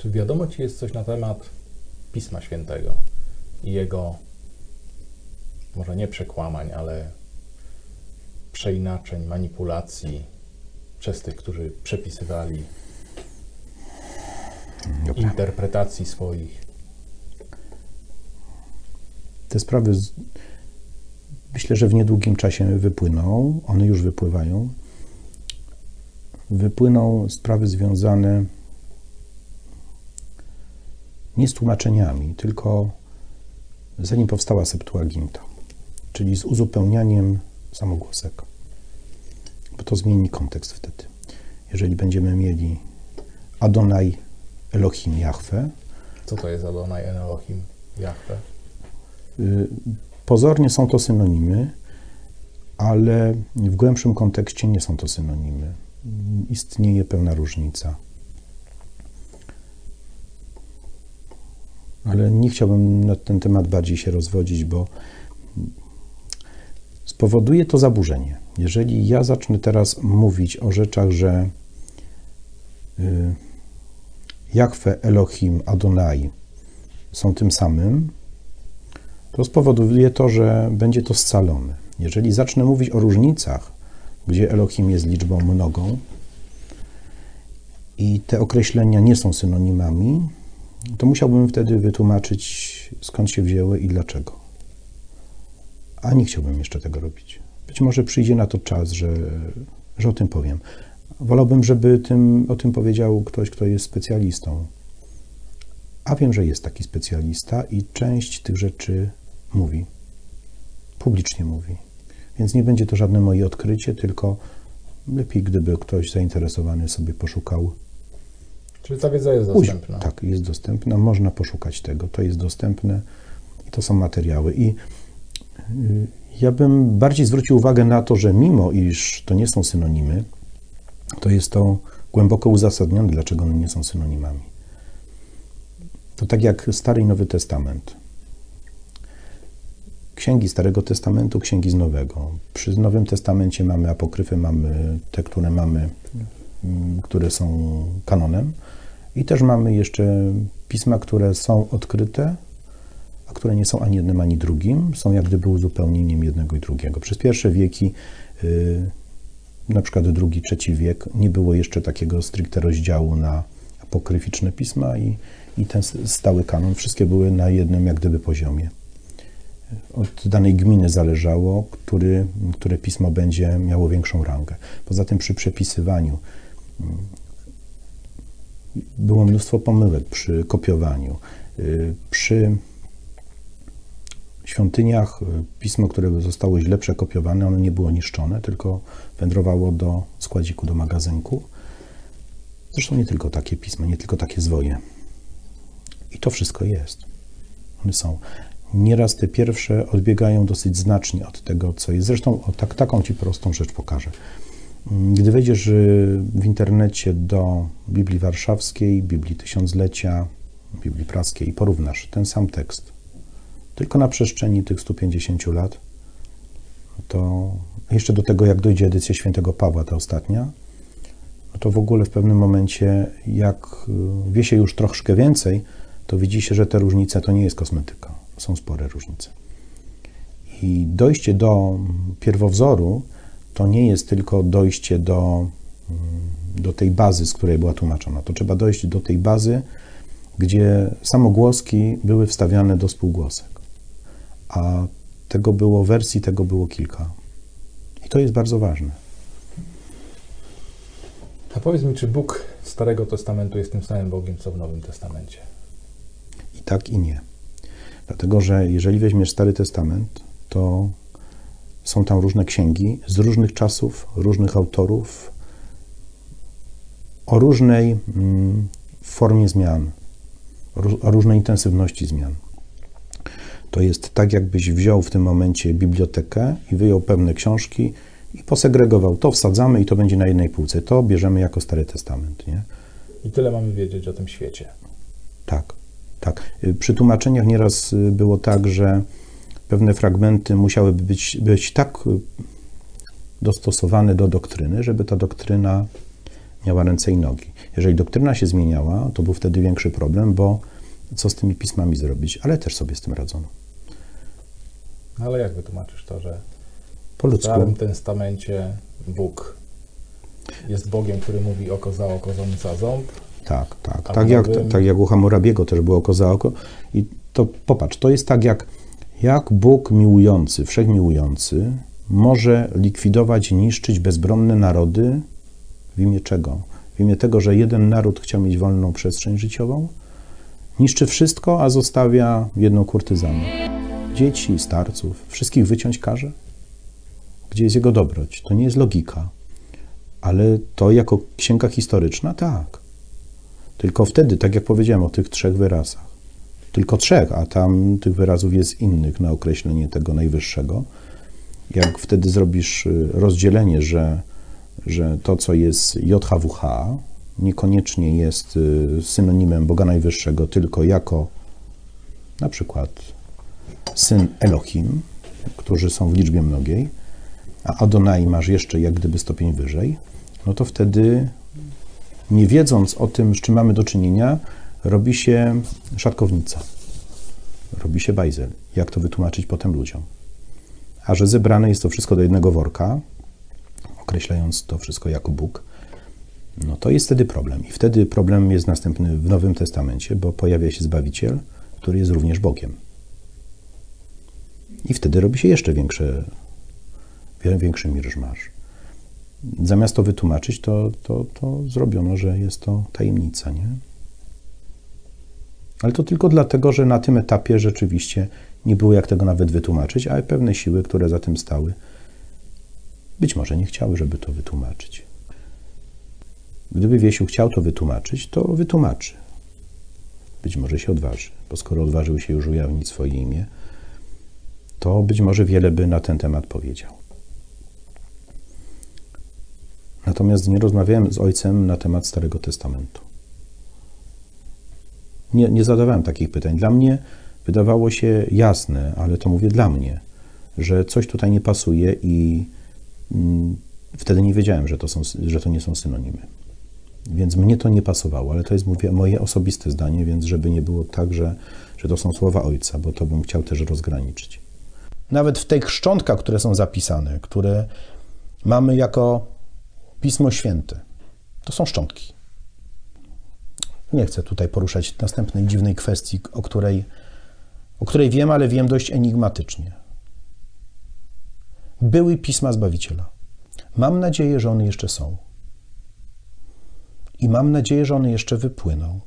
Czy wiadomo Ci jest coś na temat Pisma Świętego i jego, może nie przekłamań, ale przeinaczeń, manipulacji przez tych, którzy przepisywali Dobra. interpretacji swoich? Te sprawy z... myślę, że w niedługim czasie wypłyną. One już wypływają. Wypłyną sprawy związane nie z tłumaczeniami, tylko zanim powstała Septuaginta, czyli z uzupełnianiem samogłosek. Bo to zmieni kontekst wtedy. Jeżeli będziemy mieli Adonai Elohim Jahwe, Co to jest Adonai Elohim, Jahwe? Y, Pozornie są to synonimy, ale w głębszym kontekście nie są to synonimy. Istnieje pewna różnica. Ale nie chciałbym na ten temat bardziej się rozwodzić, bo spowoduje to zaburzenie. Jeżeli ja zacznę teraz mówić o rzeczach, że y, Jahwe, Elohim, Adonai są tym samym, to spowoduje to, że będzie to scalone. Jeżeli zacznę mówić o różnicach, gdzie Elohim jest liczbą mnogą i te określenia nie są synonimami, to musiałbym wtedy wytłumaczyć, skąd się wzięły i dlaczego. A nie chciałbym jeszcze tego robić. Być może przyjdzie na to czas, że, że o tym powiem. Wolałbym, żeby tym, o tym powiedział ktoś, kto jest specjalistą. A wiem, że jest taki specjalista i część tych rzeczy mówi. Publicznie mówi. Więc nie będzie to żadne moje odkrycie, tylko lepiej, gdyby ktoś zainteresowany sobie poszukał. Czyli ta wiedza jest dostępna. Tak, jest dostępna, można poszukać tego. To jest dostępne i to są materiały. I y, ja bym bardziej zwrócił uwagę na to, że mimo iż to nie są synonimy, to jest to głęboko uzasadnione, dlaczego one nie są synonimami. To tak jak Stary i Nowy Testament. Księgi Starego Testamentu, księgi z Nowego. Przy Nowym Testamencie mamy apokryfy, mamy te, które mamy, mm, które są kanonem. I też mamy jeszcze pisma, które są odkryte, a które nie są ani jednym, ani drugim. Są jak gdyby uzupełnieniem jednego i drugiego. Przez pierwsze wieki, y, na przykład drugi, trzeci wiek, nie było jeszcze takiego stricte rozdziału na apokryficzne pisma i, i ten stały kanon. Wszystkie były na jednym jak gdyby poziomie. Od danej gminy zależało, który, które pismo będzie miało większą rangę. Poza tym przy przepisywaniu było mnóstwo pomyłek przy kopiowaniu. Y, Przy świątyniach y, pismo, które zostało źle przekopiowane, ono nie było niszczone, tylko wędrowało do składziku, do magazynku. Zresztą nie tylko takie pisma, nie tylko takie zwoje. I to wszystko jest. One są. Nieraz te pierwsze odbiegają dosyć znacznie od tego, co jest. Zresztą o, tak, taką ci prostą rzecz pokażę. Gdy wejdziesz y, w internecie do Biblii Warszawskiej, Biblii Tysiąclecia, Biblii Praskiej i porównasz ten sam tekst, tylko na przestrzeni tych 150 lat, to jeszcze do tego, jak dojdzie edycja świętego Pawła, ta ostatnia, no to w ogóle w pewnym momencie, jak y, wie się już troszkę więcej, to widzi się, że te różnice to nie jest kosmetyka. Są spore różnice. I dojście do pierwowzoru to nie jest tylko dojście do, mm, do tej bazy, z której była tłumaczona. To trzeba dojść do tej bazy, gdzie samogłoski były wstawiane do spółgłosek. A tego było wersji, tego było kilka. I to jest bardzo ważne. A powiedz mi, czy Bóg Starego Testamentu jest tym samym Bogiem, co w Nowym Testamencie? I tak, i nie. Dlatego, że jeżeli weźmiesz Stary Testament, to są tam różne księgi z różnych czasów, różnych autorów, o różnej mm, formie zmian, o różnej intensywności zmian. To jest tak, jakbyś wziął w tym momencie bibliotekę i wyjął pewne książki i posegregował. To wsadzamy i to będzie na jednej półce. To bierzemy jako Stary Testament. Nie? I tyle mamy wiedzieć o tym świecie. Tak, tak. Przy tłumaczeniach nieraz y, było tak, że pewne fragmenty musiałyby być, być tak y, dostosowane do doktryny, żeby ta doktryna miała ręce i nogi. Jeżeli doktryna się zmieniała, to był wtedy większy problem, bo co z tymi pismami zrobić? Ale też sobie z tym radzono. No Ale jak wytłumaczysz to, że Po w ludzku. Starym Testamencie Bóg jest Bogiem, który mówi oko za oko, ząb za ząb, Tak, tak. Tak w jak, tak jak u Hammurabiego też było oko za oko. I to popatrz, to jest tak jak, jak Bóg miłujący, wszechmiłujący może likwidować, niszczyć bezbronne narody w imię czego? W imię tego, że jeden naród chciał mieć wolną przestrzeń życiową? Niszczy wszystko, a zostawia jedną kurtyzanę. Dzieci, starców, wszystkich wyciąć każe? Gdzie jest jego dobroć? To nie jest logika. Ale to jako księga historyczna, tak. Tylko wtedy, tak jak powiedziałem o tych trzech wyrazach, tylko trzech, a tam tych wyrazów jest innych na określenie tego najwyższego. Jak wtedy zrobisz y, rozdzielenie, że, że to, co jest JHWH, niekoniecznie jest y, synonimem Boga Najwyższego, tylko jako na przykład syn Elohim, którzy są w liczbie mnogiej, a Adonai masz jeszcze jak gdyby stopień wyżej, no to wtedy nie wiedząc o tym, z czym mamy do czynienia, robi się szatkownica. Robi się bajzel. Jak to wytłumaczyć potem ludziom? A że zebrane jest to wszystko do jednego worka, określając to wszystko jako Bóg, no to jest wtedy problem. I wtedy problem jest następny w Nowym Testamencie, bo pojawia się Zbawiciel, który jest również Bogiem. I wtedy robi się jeszcze większe, wie- większy mirżmasz zamiast to wytłumaczyć, to, to, to zrobiono, że jest to tajemnica, nie? Ale to tylko dlatego, że na tym etapie rzeczywiście nie było jak tego nawet wytłumaczyć, ale pewne siły, które za tym stały, być może nie chciały, żeby to wytłumaczyć. Gdyby Wiesiu chciał to wytłumaczyć, to wytłumaczy. Być może się odważy, bo skoro odważył się już ujawnić swoje imię, to być może wiele by na ten temat powiedział. Natomiast nie rozmawiałem z ojcem na temat Starego Testamentu. Nie, nie zadawałem takich pytań. Dla mnie wydawało się jasne, ale to mówię dla mnie, że coś tutaj nie pasuje i mm, wtedy nie wiedziałem, że to, są, że to nie są synonimy. Więc mnie to nie pasowało, ale to jest mówię, moje osobiste zdanie, więc żeby nie było tak, że, że to są słowa ojca, bo to bym chciał też rozgraniczyć. Nawet w tych szczątkach, które są zapisane, które mamy jako Pismo Święte. To są szczątki. Nie chcę tutaj poruszać następnej dziwnej kwestii, o której, o której wiem, ale wiem dość enigmatycznie. Były pisma Zbawiciela. Mam nadzieję, że one jeszcze są. I mam nadzieję, że one jeszcze wypłyną.